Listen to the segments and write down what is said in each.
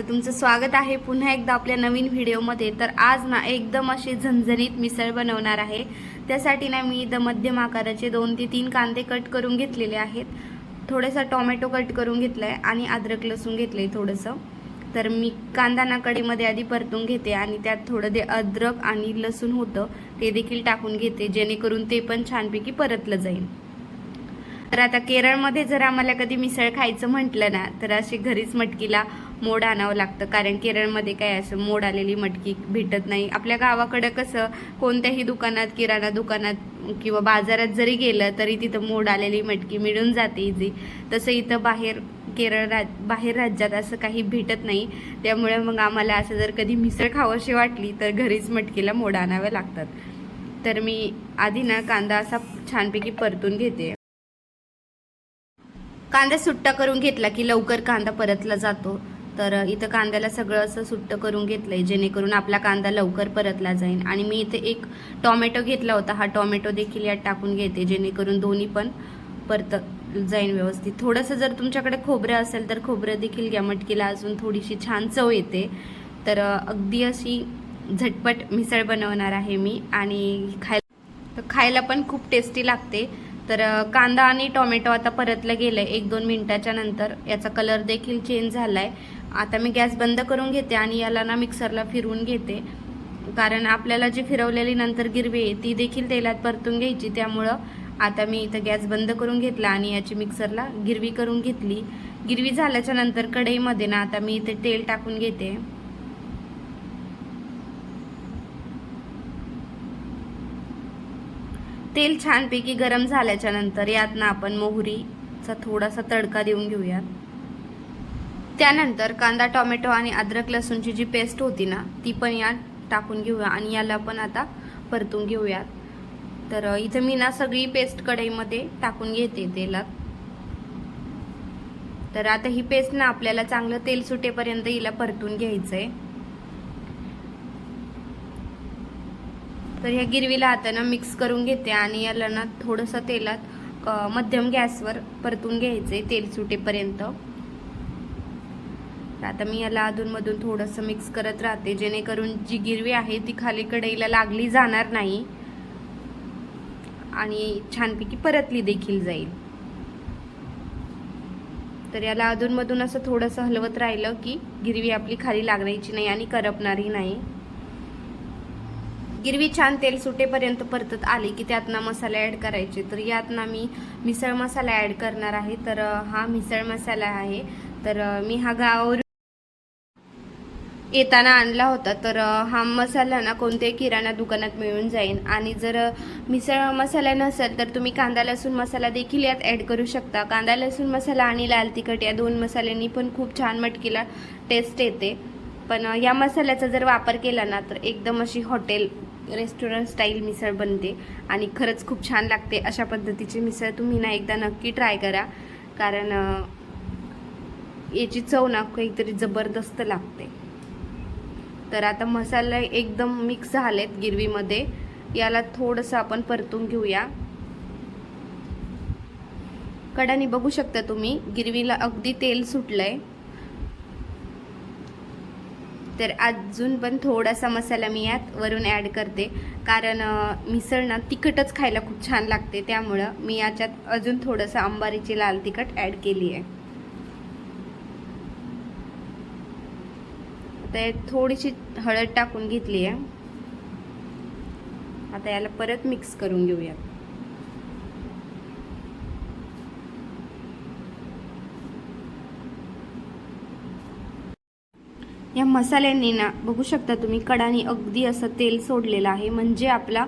तर तुमचं स्वागत आहे पुन्हा एकदा आपल्या नवीन व्हिडिओमध्ये. तर आज ना एकदम अशी झणझणीत मिसळ बनवणार आहे. त्यासाठी ना मी इथं मध्यम आकाराचे दोन ते तीन कांदे कट करून घेतलेले आहेत. थोडंसं टोमॅटो कट करून घेतलं आहे आणि अद्रक लसूण घेतलं आहे थोडंसं. तर मी कांदा ना आधी परतून घेते आणि त्यात थोडं ते अद्रक आणि लसूण होतं ते देखील टाकून घेते जेणेकरून ते पण छानपैकी परतलं जाईल. तर आता केरळमध्ये जर आम्हाला कधी मिसळ खायचं म्हटलं ना तर अशी घरीच मटकीला मोड आणावं लागतं. कारण केरळमध्ये काय असं मोड आलेली मटकी भेटत नाही. आपल्या गावाकडं कसं कोणत्याही दुकानात किराणा दुकानात किंवा बाजारात जरी गेलं तरी तिथं मोड आलेली मटकी मिळून जाते इझी तसं इथं बाहेर केरळ राज बाहेर राज्यात असं काही भेटत नाही. त्यामुळे मग आम्हाला असं जर कधी मिसळ खावंशी वाटली तर घरीच मटकीला मोड आणाव्या लागतात. तर मी आधी ना कांदा असा छानपैकी परतून घेते. कांदा सुट्टा करून घेतला की लवकर कांदा परतला जातो. तर इथं कांद्याला सगळं असं सुट्ट करून घेतलंय जेणेकरून आपला कांदा लवकर परतला जाईल. आणि मी इथे एक टॉमॅटो घेतला होता हा टॉमॅटो देखील यात टाकून घेते जेणेकरून दोन्ही पण परत जाईल व्यवस्थित. थोडंसं जर तुमच्याकडे खोबरं असेल तर खोबरं देखील घ्या मटकीला अजून थोडीशी छान चव येते. तर अगदी अशी झटपट मिसळ बनवणार आहे मी आणि खायला तर खायला पण खूप टेस्टी लागते. तर कांदा आणि टोमॅटो आता परतलं गेलं एक दोन मिनिटाच्या नंतर. याचा कलर देखील चेंज झाला आहे आता मी गॅस बंद करून घेते आणि याला ना मिक्सरला फिरवून घेते. कारण आपल्याला जी फिरवलेली नंतर गिरवी आहे ती देखील तेलात परतून घ्यायची. त्यामुळं आता मी इथं गॅस बंद करून घेतला आणि याची मिक्सरला गिरवी करून घेतली. गिरवी झाल्याच्यानंतर कढईमध्ये ना आता मी इथे तेल टाकून घेते. तेल छानपैकी गरम झाल्याच्यानंतर यात ना आपण मोहरीचा थोडासा तडका देऊन घेऊयात. त्यानंतर कांदा टोमॅटो आणि अद्रक लसूणची जी पेस्ट होती ना ती पण यात टाकून घेऊया आणि याला पण आता परतून घेऊयात. तर इथं मी ना सगळी पेस्ट कढईमध्ये टाकून घेते तेलात. तर आता ही पेस्ट ना आपल्याला चांगलं तेल सुटेपर्यंत हिला परतून घ्यायचंय. तर ह्या गिरवीला आता ना मिक्स करून घेते आणि याला ना थोडंसं तेलात मध्यम गॅसवर परतून घ्यायचंय तेल सुटेपर्यंत. तर आता मी याला अधूनमधून थोडंसं मिक्स करत राहते. जेणेकरून जी गिरवी आहे ती खाली कढईला लागली जाणार नाही. आणि छानपैकी परतली देखील जाईल. तर याला अधूनमधून असं थोडंसं हलवत राहिलं की गिरवी आपली खाली लागण्याची नाही आणि करपणारही नाही. गिरवी छान तेल सुटेपर्यंत परतत आली की त्यात ना मसाले ॲड करायचे. तर यात ना मी मिसळ मसाला ॲड करणार आहे. तर हा मिसळ मसाला आहे. तर मी हा गावावर येताना आणला होता तर हा मसाला ना कोणत्याही किराणा दुकानात मिळून जाईल आणि जर मिसळ मसाला नसेल तर तुम्ही कांदा लसूण मसाला देखील यात ॲड करू शकता. कांदा लसूण मसाला आणि लाल तिखट या दोन मसाल्यांनी पण खूप छान मटकीला टेस्ट येते. पण या मसाल्याचा जर वापर केला ना तर एकदम अशी हॉटेल रेस्टॉरंट स्टाईल मिसळ बनते. आणि खरंच खूप छान लागते. अशा पद्धतीची मिसळ तुम्ही ना एकदा नक्की ट्राय करा. कारण याची चव ना काहीतरी जबरदस्त लागते. तर आता मसाला एकदम मिक्स झालेत गिरवीमध्ये. याला थोडंसं आपण परतून घेऊया. कडाने बघू शकता तुम्ही गिरवीला अगदी तेल सुटलंय. तर अजून पण थोडासा मसाला मी यात वरून ॲड करते. कारण मिसळ ना तिखटच खायला खूप छान लागते. त्यामुळं मी याच्यात अजून थोडंसं अंबारीची लाल तिखट ॲड केली आहे आता थोडीशी हळद टाकून घेतली आहे. आता याला परत मिक्स करून घेऊया या मसाल्यांनी ना बघू शकता तुम्ही कडाने अगदी असं तेल सोडलेलं आहे. म्हणजे आपला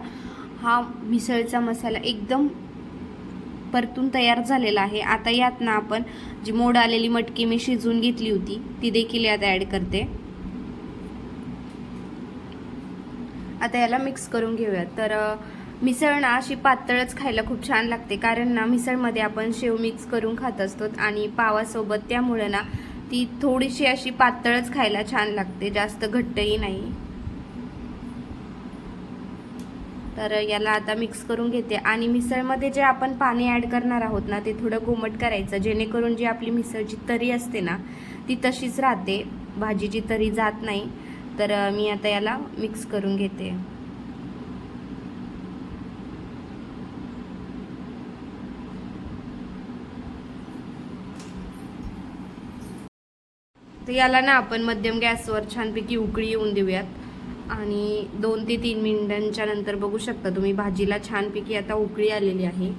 हा मिसळचा मसाला एकदम परतून तयार झालेला आहे. आता यात ना आपण जी मोड आलेली मटकी मी शिजवून घेतली होती ती देखील यात ॲड करते. आता याला मिक्स करून घेऊयात. तर मिसळ ना अशी पातळच खायला खूप छान लागते. कारण ना मिसळमध्ये आपण शेव मिक्स करून खात असतो आणि पावासोबत त्यामुळे ना ती थोडीशी अशी पातळच खायला छान लागते. जास्त घट्टही नाही. तर याला आता मिक्स करून घेते. आणि मिसळमध्ये जे आपण पाणी ॲड करणार आहोत ना ते थोडं कोमट करायचं. जेणेकरून जी आपली मिसळची तरी असते ना ती तशीच राहते. भाजीची तरी जात नाही. तर मी आता याला मिक्स करून घेते. तर याला ना आपण मध्यम गॅसवर छानपैकी उकळी येऊन देऊयात. आणि दोन ते तीन मिनिटांच्या नंतर बघू शकता तुम्ही भाजीला छानपैकी आता उकळी आलेली आहे.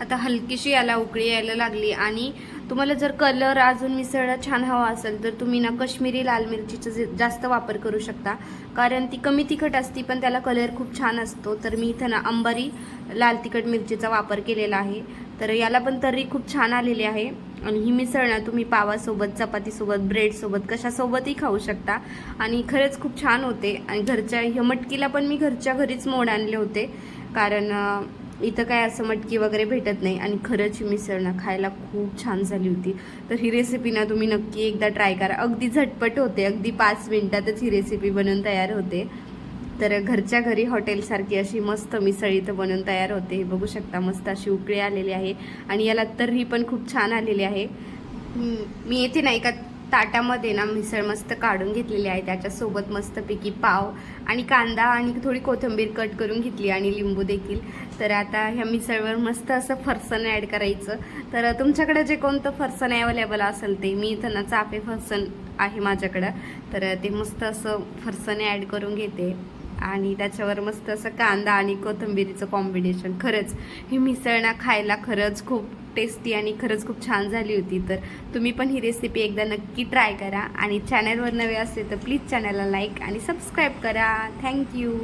आता हलकीशी याला उकळी यायला लागली आणि तुम्हाला जर कलर अजून मिसळला छान हवा असेल तर तुम्ही ना कश्मीरी लाल मिरचीचा जे- जास्त वापर करू शकता. कारण ती कमी तिखट असती पण त्याला कलर खूप छान असतो. तर मी इथं ना अंबारी लाल तिखट मिरचीचा वापर केलेला आहे. तर याला पण तर्री खूप छान आलेली आहे. आणि ही मिसळ ना तुम्ही पावासोबत चपातीसोबत ब्रेडसोबत कशासोबतही खाऊ शकता. आणि खरंच खूप छान होते. आणि घरच्या ह्या मटकीला पण मी घरच्या घरीच मोड आणले होते. कारण इथं काय असं मटकी वगैरे भेटत नाही आणि खरंच ही मिसळ ना खायला खूप छान झाली होती. तर ही रेसिपी ना तुम्ही नक्की एकदा ट्राय करा. अगदी झटपट होते अगदी पाच मिनिटातच ही रेसिपी बनवून तयार होते. तर घरच्या घरी हॉटेलसारखी अशी मस्त मिसळ इथं बनवून तयार होते. हे बघू शकता मस्त अशी उकळी आलेली आहे. आणि याला तर्री पण खूप छान आलेली आहे. मी येते ना एका ताटामध्ये ना मिसळ मस्त काढून घेतलेली आहे. त्याच्यासोबत मस्तपैकी पाव आणि कांदा आणि थोडी कोथिंबीर कट करून घेतली आणि लिंबू देखील. तर आता ह्या मिसळवर मस्त असं फरसन ॲड करायचं. तर तुमच्याकडे जे कोणतं फरसन अवेलेबल असेल ते मी इथं ना चाफे फरसण आहे माझ्याकडं. तर ते मस्त असं फरसण ॲड करून घेते. आणि त्याच्यावर मस्त असं कांदा आणि कोथिंबिरीचं कॉम्बिनेशन खरंच ही मिसळ ना खायला खरंच खूप टेस्टी आणि खरंच खूप छान झाली होती. तर तुम्ही पण ही रेसिपी एकदा नक्की ट्राय करा. आणि चॅनलवर नवे असले तर प्लीज चॅनलला लाईक आणि सबस्क्राईब करा. थँक्यू